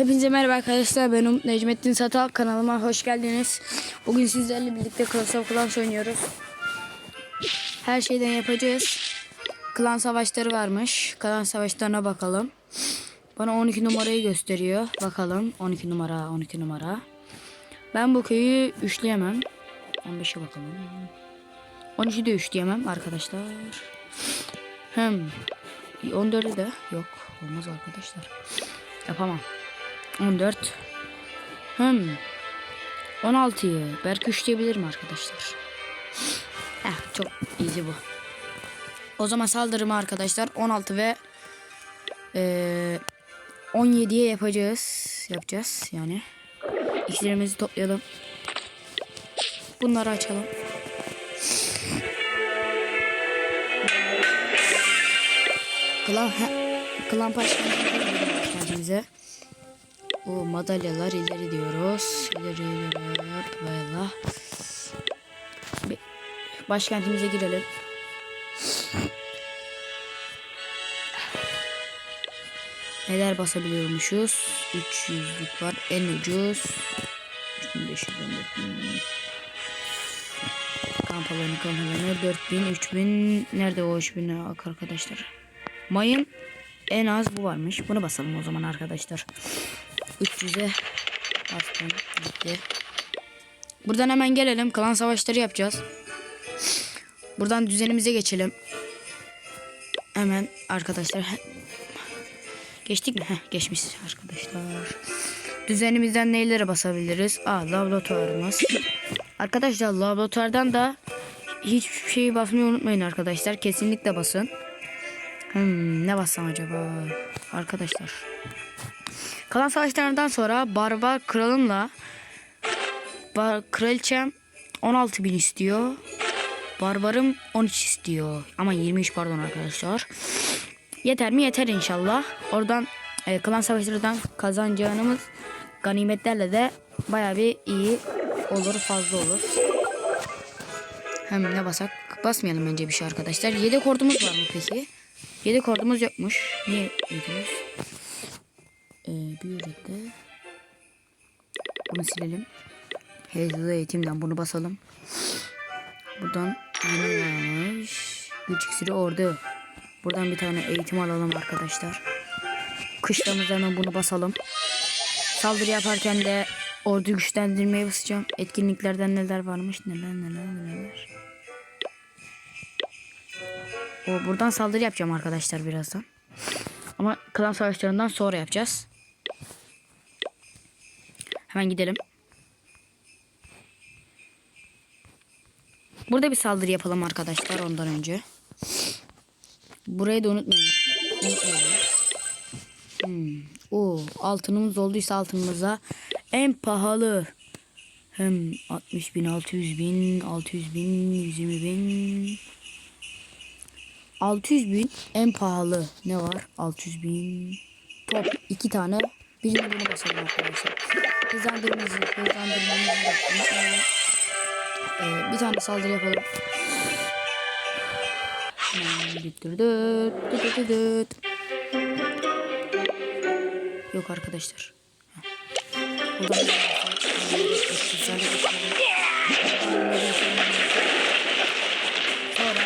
Hepinize merhaba arkadaşlar. Ben Umut Necmettin Satal. Kanalıma hoş geldiniz. Bugün sizlerle birlikte Clash of Clans oynuyoruz. Her şeyden yapacağız. Klan savaşları varmış. Klan savaşlarına bakalım. Bana 12 numarayı gösteriyor. Bakalım 12 numara 12 numara. Ben bu köyü üçleyemem. 15'e bakalım. 13'ü de üçleyemem arkadaşlar. Hem 14'ü de yok. Olmaz arkadaşlar. Yapamam. 14. Hmm. 16'yı belki üçleyebilirim arkadaşlar. Heh, çok easy bu. O zaman saldırımı arkadaşlar 16 ve eee 17'ye yapacağız. Yapacağız yani. İksirimizi toplayalım. Bunları açalım. Klan, he, klan başkanımıza o madalyalar ileri diyoruz. İleri ileri. Bir Başkentimize girelim. Neler basabiliyormuşuz? 300'lük var. En ucuz. 3500 4000. Kamp alanı kamp alanı 4000 3000 nerede o 3000 ak arkadaşlar mayın en az bu varmış bunu basalım o zaman arkadaşlar 300'e bastım gitti buradan hemen gelelim klan savaşları yapacağız buradan düzenimize geçelim hemen arkadaşlar geçtik mi Heh, geçmiş arkadaşlar düzenimizden neylere basabiliriz Aa laboratuvarımız Arkadaşlar laboratuvardan da hiçbir şeyi basmayı unutmayın arkadaşlar. Kesinlikle basın. Hmm, ne bassam acaba? Arkadaşlar. Kalan savaşlarından sonra Barbar kralımla bar, kraliçem 16 bin istiyor. Barbarım 13 istiyor. Ama 23 pardon arkadaşlar. Yeter mi? Yeter inşallah. Oradan e, klan savaşlarından kazanacağımız ganimetlerle de baya bir iyi olur fazla olur. Hem ne basak? Basmayalım bence bir şey arkadaşlar. Yedek ordumuz var mı peki? Yedek ordumuz yokmuş. Niye yediniz? Ee, bir üretle. Bunu silelim. Hızlı eğitimden bunu basalım. Buradan yeni varmış. Güç iksiri ordu. Buradan bir tane eğitim alalım arkadaşlar. Kışlamızda hemen bunu basalım. Saldırı yaparken de ordu güçlendirmeye basacağım. Etkinliklerden neler varmış neler neler neler. O buradan saldırı yapacağım arkadaşlar birazdan. Ama klan savaşlarından sonra yapacağız. Hemen gidelim. Burada bir saldırı yapalım arkadaşlar ondan önce. Burayı da unutmayın. Unutmayın. Hmm. Altınımız olduysa altınımıza en pahalı hem 60 bin 600 bin 600 bin 120 bin 600 bin en pahalı ne var 600 bin top iki tane birini bunu basalım arkadaşlar hızlandırmamızı hızlandırmamızı da unutmayalım. Ee, bir tane saldırı yapalım. Yok arkadaşlar. Sonra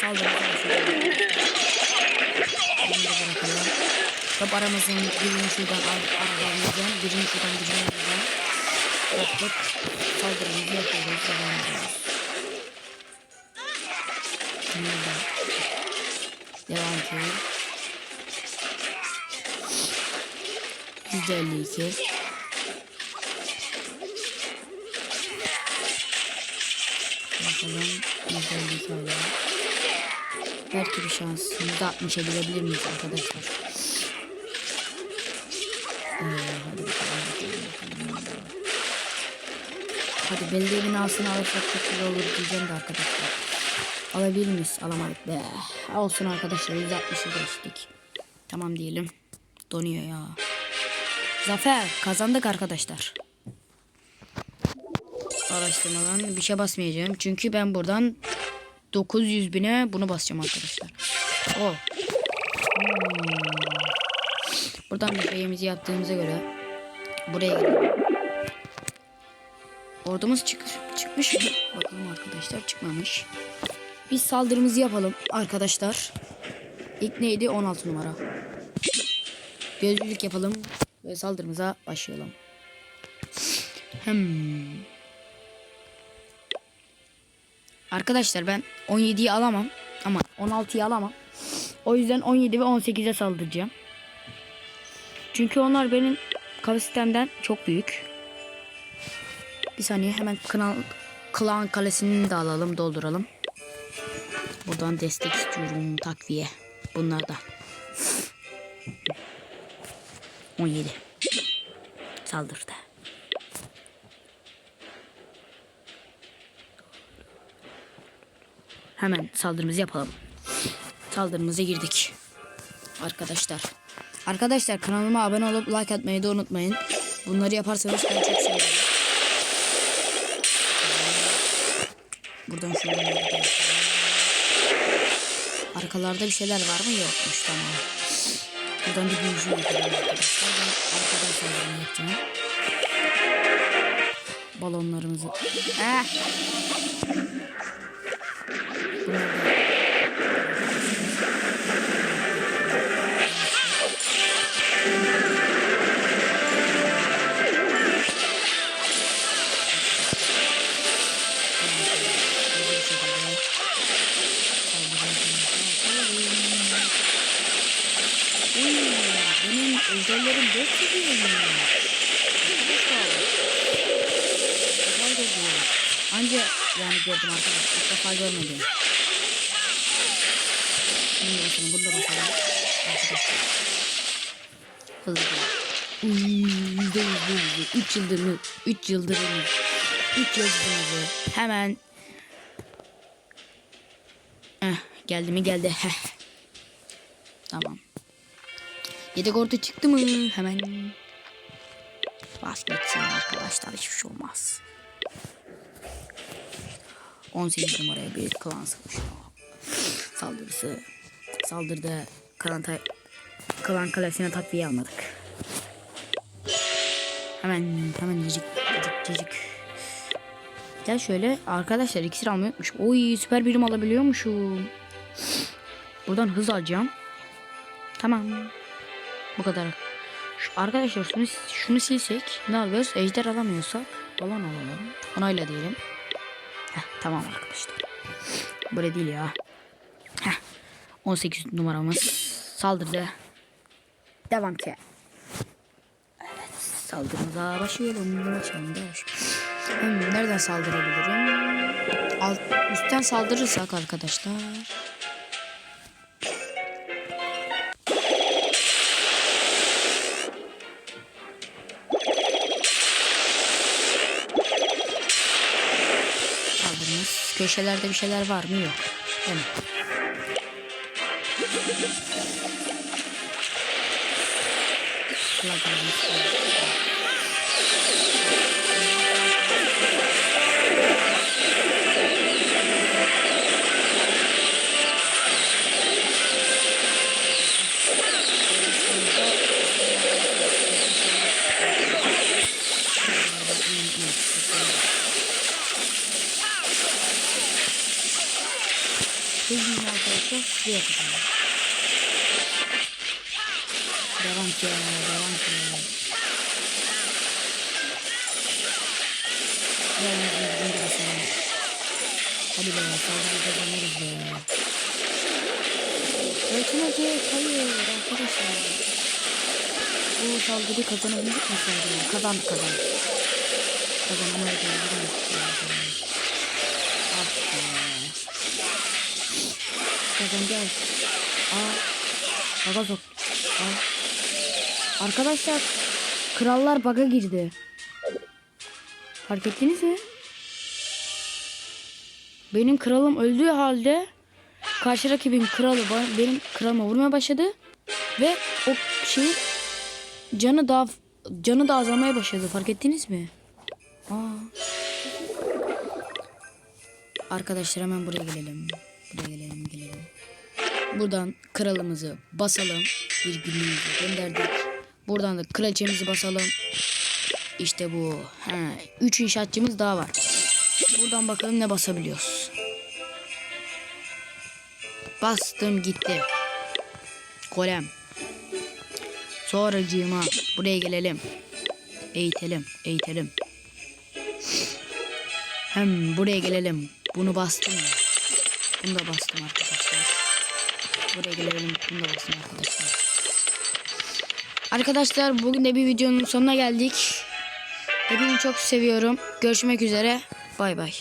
saldırı Top aramızın birini şuradan al, aralarımızdan, birini şuradan, birini buradan. Toplayıp saldırımızı yapıyoruz, devam ediyoruz. Burada devam ediyoruz. %52 Bakalım %52 hala. Belki bir şans %60'a girebilir miyiz arkadaşlar? Belediye binasını alırsak çok güzel olur diyeceğim de arkadaşlar. Alabilir miyiz? Alamadık be. Olsun arkadaşlar 160'ı geçtik. Tamam diyelim. Donuyor ya. Zafer kazandık arkadaşlar. Araştırmadan bir şey basmayacağım. Çünkü ben buradan 900 bine bunu basacağım arkadaşlar. O. Hmm. Buradan bir şeyimizi yaptığımıza göre Buraya gelelim. Ordumuz çık çıkmış mı? Bakalım arkadaşlar çıkmamış. Biz saldırımızı yapalım arkadaşlar. İlk neydi? 16 numara. Gözlülük yapalım ve saldırımıza başlayalım. Hmm. Arkadaşlar ben 17'yi alamam ama 16'yı alamam. O yüzden 17 ve 18'e saldıracağım. Çünkü onlar benim kapasitemden çok büyük. Bir saniye hemen klan, klan kalesini de alalım dolduralım. Buradan destek istiyorum takviye. Bunlardan. 17. Saldırdı. Hemen saldırımızı yapalım. Saldırımıza girdik. Arkadaşlar. Arkadaşlar kanalıma abone olup like atmayı da unutmayın. Bunları yaparsanız ben çok sevinirim. Buradan şöyle gidelim. Arkalarda bir şeyler var mı? Yokmuş tamam. Buradan bir büyücü yapalım arkadaşlar. Ben arkadan saldırma yapacağım. Balonlarımızı. Eh. Bunları benim özellerim dört gidiyor. Güzel görünüyor. Anca yani gördüm arkadaşlar. İlk defa görmedim. Şimdi bakalım bunu da bakalım. Arkadaşlar. Hızlı. Hızlı hızlı hızlı. Üç yıldırımı. Üç yıldırımı. Üç yıldırımı. Hemen. Eh, geldi mi geldi. Heh. Tamam. Yedek orta çıktı mı? Hemen. Bas gitsin arkadaşlar hiçbir şey olmaz. 18 numaraya bir klan savaşı. Saldırısı. Saldırdı. Klan, klan kalesine takviye almadık. Hemen hemen cicik cicik cicik. Gel şöyle arkadaşlar iksir almayı unutmuş. Oy süper birim alabiliyormuşum. Buradan hız alacağım. Tamam. Bu kadar. Şu, arkadaşlar şunu, şunu silsek ne alıyoruz? Ejder alamıyorsak balon alalım. Onayla diyelim. Heh, tamam arkadaşlar. Böyle değil ya. Heh, 18 numaramız saldırdı. Devam ki. Evet saldırımıza başlayalım. Hmm, nereden saldırabilirim? Alt, üstten saldırırsak arkadaşlar. Köşelerde bir şeyler var mı? Yok. Değil mi? Kulaklarımız. Devam ki devam ki. Hadi be saldırı kazanırız be. Öğretmence hayır arkadaşlar. Bu saldırıyı kazanabildik mi saldırıyı? Kazandık kazandık. Kazanamayız. Ah be. Kazanacağız. Aa. Baga sok. Aa. Arkadaşlar. Krallar baga girdi. Fark ettiniz mi? Benim kralım öldüğü halde karşı rakibin kralı benim kralıma vurmaya başladı ve o şey canı daha canı da azalmaya başladı. Fark ettiniz mi? Aa. Arkadaşlar hemen buraya gelelim. Buraya gelelim gelelim. Buradan kralımızı basalım. Bir günlüğümüzü gönderdik. Buradan da kraliçemizi basalım. İşte bu. He, üç inşaatçımız daha var. Buradan bakalım ne basabiliyoruz. Bastım gitti. Golem. Sonracığıma buraya gelelim. Eğitelim, eğitelim. Hem buraya gelelim. Bunu bastım. Bunu da bastım arkadaşlar. Buraya gelelim. Bunu da bastım arkadaşlar. Arkadaşlar bugün de bir videonun sonuna geldik. Hepinizi çok seviyorum. Görüşmek üzere. Bay bay.